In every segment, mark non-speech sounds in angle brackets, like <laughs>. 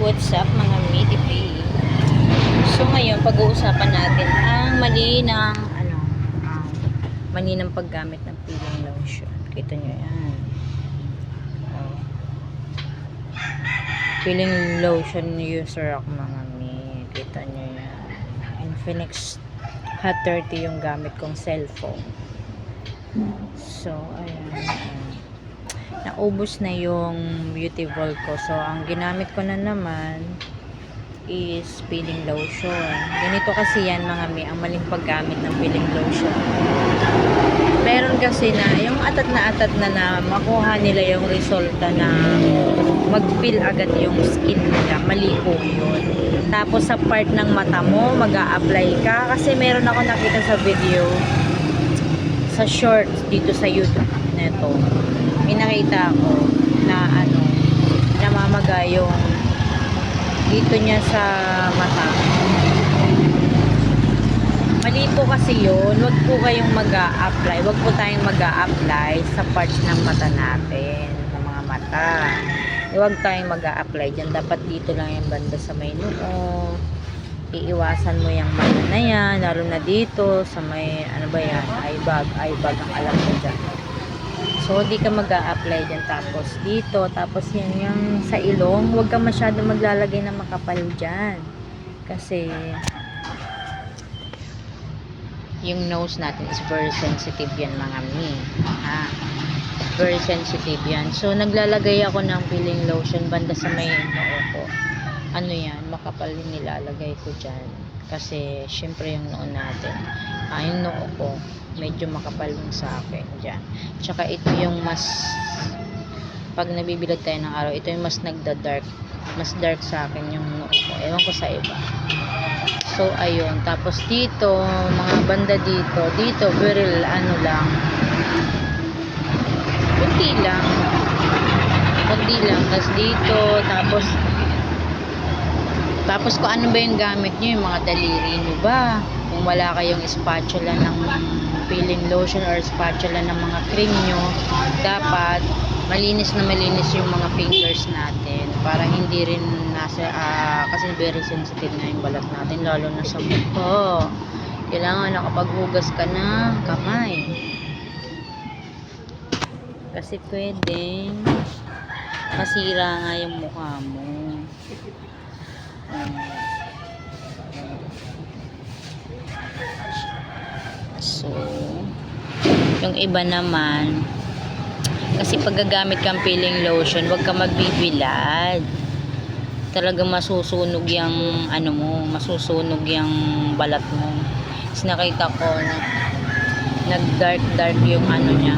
what's up mga MIDP? So ngayon, pag-uusapan natin ang mali ng ano, ang mali ng paggamit ng peeling lotion. Kita nyo yan. Oh. Peeling lotion user ako mga mi. Kita nyo yan. Infinix Hot 30 yung gamit kong cellphone. So, ayan. ayan naubos na yung beauty ball ko. So, ang ginamit ko na naman is peeling lotion. Ganito kasi yan mga mi, ang maling paggamit ng peeling lotion. Meron kasi na, yung atat na atat na na makuha nila yung resulta na mag-peel agad yung skin nila. Mali po yun. Tapos sa part ng mata mo, mag apply ka. Kasi meron ako nakita sa video sa shorts dito sa YouTube neto may nakita ako na ano namamaga yung dito niya sa mata. Mali po kasi yun. Wag po kayong mag apply wag po tayong mag apply sa parts ng mata natin ng mga mata. Wag tayong mag apply dyan. Dapat dito lang yung banda sa may noo. Iiwasan mo yung mata na yan lalo na dito sa may ano ba yan eye bag. Eye bag ang alam ko dyan So, di ka mag apply dyan. Tapos, dito. Tapos, yan yung sa ilong. Huwag ka masyado maglalagay ng makapal dyan. Kasi, yung nose natin is very sensitive yan, mga mi. Ha? Very sensitive yan. So, naglalagay ako ng peeling lotion banda sa may noo ko. Ano yan? Makapal yung nilalagay ko dyan. Kasi, syempre yung noo natin. Ah, yung noo ko medyo makapal yung sa akin dyan. Tsaka ito yung mas pag nabibilad tayo ng araw, ito yung mas nagda-dark. Mas dark sa akin yung noo ko. Ewan ko sa iba. So, ayun. Tapos dito, mga banda dito, dito, very ano lang. Kunti lang. Kunti lang. Tapos dito, tapos tapos kung ano ba yung gamit nyo, yung mga daliri nyo ba? Kung wala kayong spatula ng peeling lotion or spatula ng mga cream nyo, dapat malinis na malinis yung mga fingers natin para hindi rin nasa, ah, kasi very sensitive na yung balat natin, lalo na sa mukha. Kailangan nakapaghugas ka na kamay. Kasi pwedeng masira nga yung mukha mo. So, yung iba naman, kasi pag gagamit kang peeling lotion, huwag ka magbibilad. Talagang masusunog yung, ano mo, masusunog yung balat mo. Kasi nakita ko na nag-dark dark yung ano niya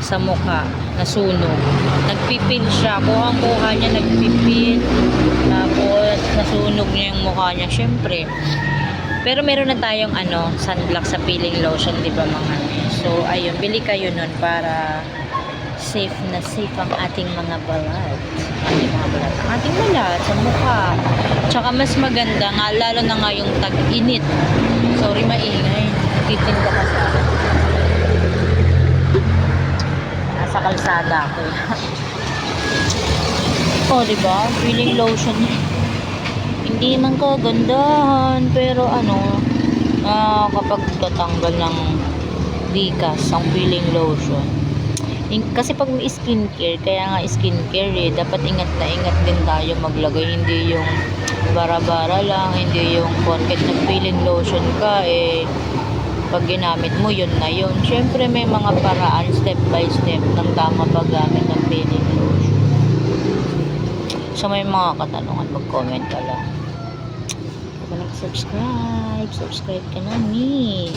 sa mukha, nasunog. Nagpipil siya, kuhang-kuha niya, nagpipil. Tapos, nasunog niya yung mukha niya. Siyempre, pero meron na tayong ano, sunblock sa peeling lotion, 'di ba mga mi? So ayun, bili kayo nun para safe na safe ang ating mga balat. Ating mga balat. Ang ating balat sa mukha. Tsaka mas maganda nga, lalo na nga yung tag-init. Sorry, maingay. Titin ka sa. Nasa kalsada ako. <laughs> oh, di ba? Peeling lotion hindi man kagandahan pero ano ah kapag tatanggal ng dikas ang peeling lotion. Kasi pag may skincare kaya nga skincare eh dapat ingat na ingat din tayo maglagay. Hindi yung bara-bara lang hindi yung porket nag peeling lotion ka eh pag ginamit mo yun na yun. Syempre may mga paraan step by step ng tama paggamit ng peeling lotion. So may mga katanungan, mag-comment ka lang. Kung nag-subscribe, subscribe ka na, me.